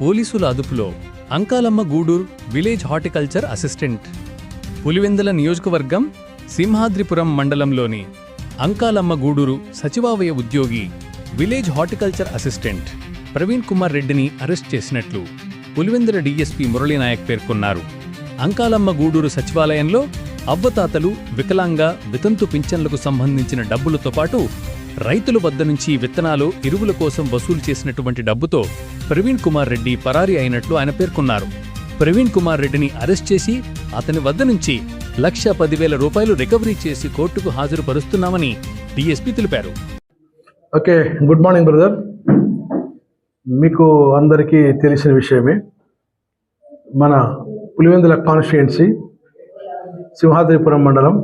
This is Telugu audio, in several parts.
పోలీసుల అదుపులో Ankalamma Gudur village horticulture assistant. Pulivendula నియోజకవర్గం సింహాద్రిపురం మండలంలోని అంకాలమ్మ గూడూరు సచివాలయ ఉద్యోగి village horticulture assistant Praveen Kumar రెడ్డిని అరెస్ట్ చేసినట్లు పులివెందుల డీఎస్పీ మురళీనాయక్ పేర్కొన్నారు. అంకాలమ్మ గూడూరు సచివాలయంలో అవ్వతాతలు వికలాంగ వితంతు పింఛన్లకు సంబంధించిన డబ్బులతో పాటు రైతుల వద్ద నుంచి విత్తనాలు ఎరువుల కోసం వసూలు చేసినటువంటి డబ్బుతో ప్రవీణ్ కుమార్ రెడ్డి పరారీ అయినట్లు ఆయన పేర్కొన్నారు. ప్రవీణ్ కుమార్ రెడ్డిని అరెస్ట్ చేసి అతని వద్ద నుంచి లక్ష పదివేల రూపాయలు రికవరీ చేసి కోర్టుకు హాజరుపరుస్తున్నామని డీఎస్పీ తెలిపారు. Okay good morning brother. మీకు అందరికీ తెలిసిన విషయమే మన పులివెందుల కాన్స్టిట్యుయెన్సీ సింహాద్రిపురం మండలం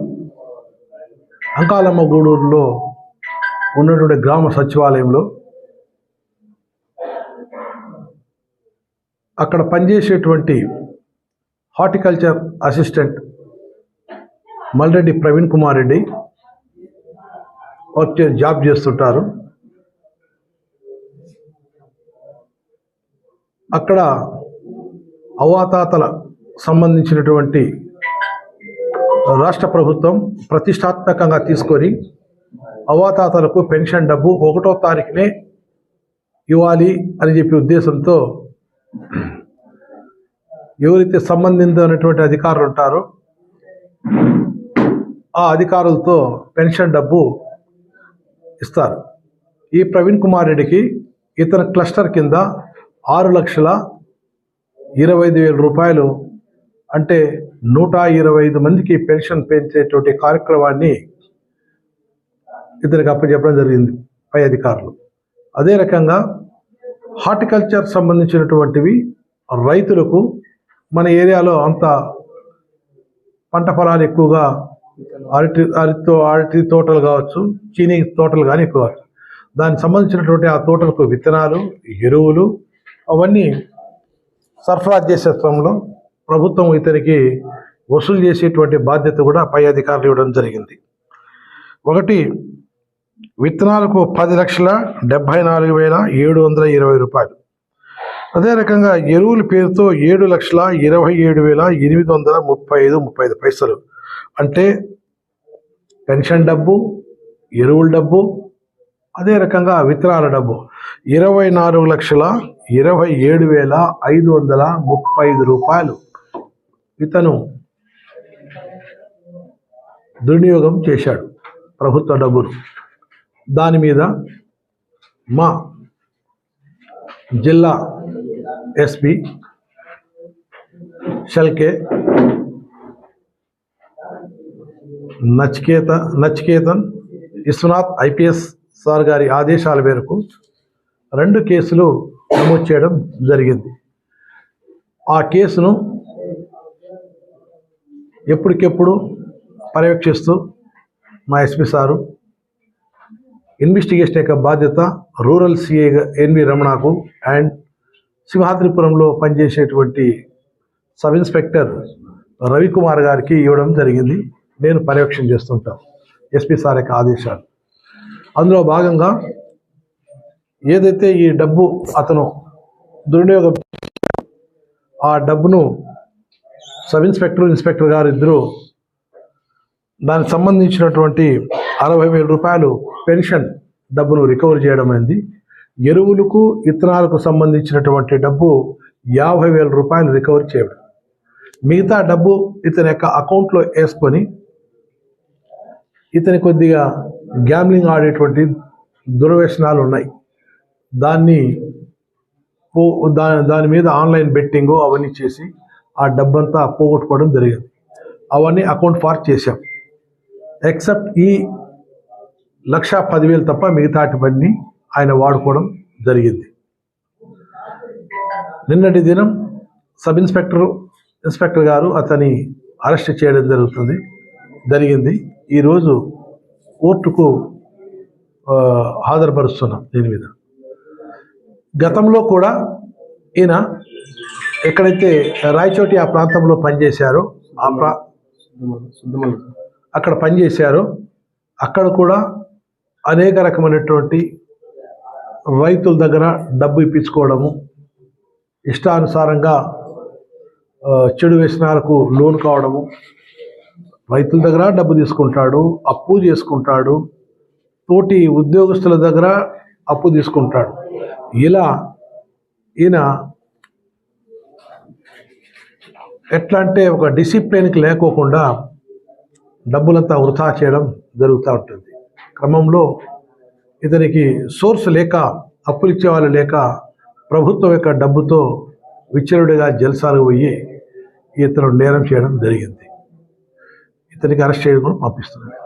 అంకాలమ్మ గూడూరులో ఉన్నటువంటి గ్రామ సచివాలయంలో అక్కడ పనిచేసేటువంటి horticulture assistant Malreddy Praveen Kumar Reddy work చే- జాబ్ చేస్తుంటారు. అక్కడ అవాతాతల సంబంధించినటువంటి రాష్ట్ర ప్రభుత్వం ప్రతిష్టాత్మకంగా తీసుకొని అవాతాతలకు పెన్షన్ డబ్బు ఒకటో తారీఖునే ఇవ్వాలి అని చెప్పి ఉద్దేశంతో ఎవరైతే సంబంధించినటువంటి అధికారులు ఉంటారో ఆ అధికారులతో పెన్షన్ డబ్బు ఇస్తారు. ఈ ప్రవీణ్ కుమార్ రెడ్డికి ఇతర క్లస్టర్ కింద ఆరు లక్షల ఇరవై ఐదు వేల రూపాయలు అంటే నూట ఇరవై ఐదు మందికి పెన్షన్ పెంచేటువంటి కార్యక్రమాన్ని ఇతనికి అప్పచెప్పడం జరిగింది పై అధికారులు. అదే రకంగా హార్టికల్చర్ సంబంధించినటువంటివి రైతులకు మన ఏరియాలో అంత పంట ఫలాలు ఎక్కువగా అరటి అరటి అరటి తోటలు కావచ్చు చీనీ తోటలు కానీ ఎక్కువ దానికి సంబంధించినటువంటి ఆ తోటలకు విత్తనాలు ఎరువులు అవన్నీ సరఫరా చేసే క్రమంలో ప్రభుత్వం ఇతనికి వసూలు చేసేటువంటి బాధ్యత కూడా పై అధికారులు ఇవ్వడం జరిగింది. ఒకటి విత్తనాలకు పది లక్షల డెబ్భై నాలుగు వేల ఏడు వందల ఇరవై రూపాయలు. అదే రకంగా ఎరువుల పేరుతో ఏడు లక్షల ఇరవై ఏడు వేల ఎనిమిది వందల ముప్పై ఐదు ముప్పై ఐదు పైసలు. అంటే పెన్షన్ డబ్బు ఎరువుల డబ్బు అదే రకంగా విత్తనాల డబ్బు. ఇరవై నాలుగు లక్షల ఇరవై ఏడు వేల ఐదు వందల ముప్పై ఐదు రూపాయలు. ఇతను దుర్వినియోగం చేశాడు ప్రభుత్వ డబ్బును. దాని మీద మా జిల్లా SP Shelke Nachiketa Nachiketan Vishwanath IPS sir గారి ఆదేశాల మేరకు రెండు కేసులు నమోదు చేయడం జరిగింది. ఆ కేసును ఎప్పటికెప్పుడు పర్యవేక్షిస్తూ మా ఎస్పీ సారు ఇన్వెస్టిగేషన్ యొక్క బాధ్యత రూరల్ సిఐగా ఎన్వి రమణకు అండ్ సింహాద్రిపురంలో పనిచేసేటువంటి సబ్ ఇన్స్పెక్టర్ రవికుమార్ గారికి ఇవ్వడం జరిగింది. నేను పర్యవేక్షణ చేస్తుంటాను. ఎస్పీ సార్ యొక్క ఆదేశాలు. అందులో భాగంగా ఏదైతే ఈ డబ్బు అతను దుర్వినియోగం ఆ డబ్బును సబ్ ఇన్స్పెక్టర్ ఇన్స్పెక్టర్ గారు ఇద్దరు దానికి సంబంధించినటువంటి అరవై వేల రూపాయలు పెన్షన్ డబ్బును రికవర్ చేయడమైంది ఎరువులకు ఇత్తనాలకు సంబంధించినటువంటి డబ్బు యాభై వేల రూపాయలు రికవర్ చేయడం. మిగతా డబ్బు ఇతని యొక్క అకౌంట్లో వేసుకొని ఇతని కొద్దిగా గ్యామ్లింగ్ ఆడేటువంటి దుర్వ్యసనాలు ఉన్నాయి. దాన్ని పో దా దాని మీద ఆన్లైన్ బెట్టింగ్ అవన్నీ చేసి ఆ డబ్బంతా పోగొట్టుకోవడం జరిగింది. అవన్నీ అకౌంట్ ఫార్ చేశాం. ఎక్సెప్ట్ ఈ లక్ష పదివేలు తప్ప మిగతాటివన్నీ ఆయన వాడుకోవడం జరిగింది. నిన్నటి దినం సబ్ ఇన్స్పెక్టర్ ఇన్స్పెక్టర్ గారు అతని అరెస్ట్ చేయడం జరుగుతుంది జరిగింది. ఈరోజు కోర్టుకు హాజరుపరుస్తున్నాం దీని మీద. గతంలో కూడా ఈయన ఎక్కడైతే రాయచోటి ఆ ప్రాంతంలో పనిచేశారో ఆ ప్రా అక్కడ పనిచేశారో అక్కడ కూడా అనేక రకమైనటువంటి రైతుల దగ్గర డబ్బు ఇప్పించుకోవడము ఇష్టానుసారంగా చెడు వ్యసనాలకు లోన్ కావడము రైతుల దగ్గర డబ్బు తీసుకుంటాడు అప్పు చేసుకుంటాడు తోటి ఉద్యోగస్తుల దగ్గర అప్పు తీసుకుంటాడు. ఇలా ఈయన ఎట్లా అంటే ఒక డిసిప్లిన్కి లేకోకుండా డబ్బులంతా వృధా చేయడం జరుగుతూ ఉంటుంది. క్రమంలో ఇతనికి సోర్స్ లేక అప్పులు ఇచ్చేవాళ్ళు లేక ప్రభుత్వం యొక్క డబ్బుతో విచ్చరుడిగా జల్సాలు పోయి ఇతను నేరం చేయడం జరిగింది. ఇతనికి అరెస్ట్ చేయడం కూడా పంపిస్తున్నాను